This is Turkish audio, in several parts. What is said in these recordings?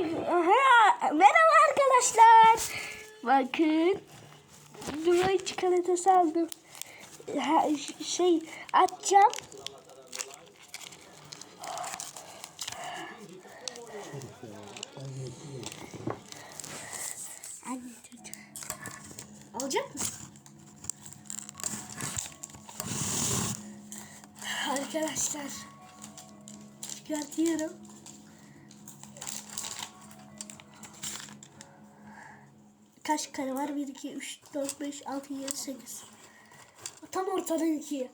Merhaba arkadaşlar. Bakın. Dubai çikolatası aldım. Ha, şey açacağım. Alacak mısın? Arkadaşlar. Çıkartıyorum. Kaç kare var? 1, 2, 3, 4, 5, 6, 7, 8. Tam ortadan ikiye.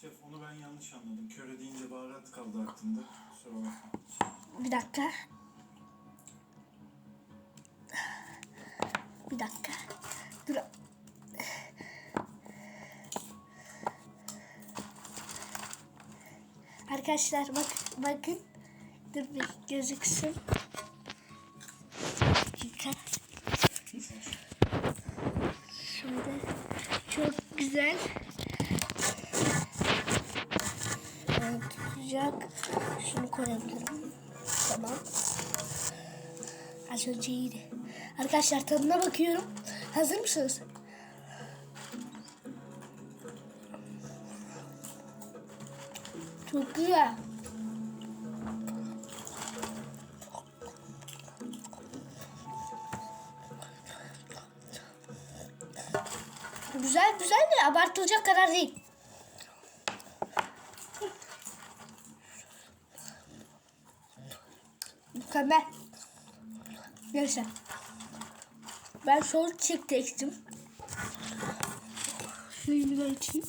Şef onu ben yanlış anladım. Köre deyince baharat kaldı aklımda. Kusura bakma. Bir dakika. Bir dakika. Dur. Arkadaşlar bak bakın. Dur bir gözüksün. Güzel. Evet, tutacak. Şunu koyabilirim. Tamam. Az önce iyiydi. Arkadaşlar tadına bakıyorum. Hazır mısınız? Çok güzel. Güzel güzel de abartılacak kadar değil. Mükemmel. Neyse. Ben sol çekti ektim. Suyumu da içeyim.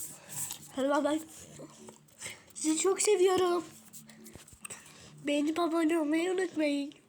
Hadi bay. Sizi çok seviyorum. Beğenip abone olmayı unutmayın.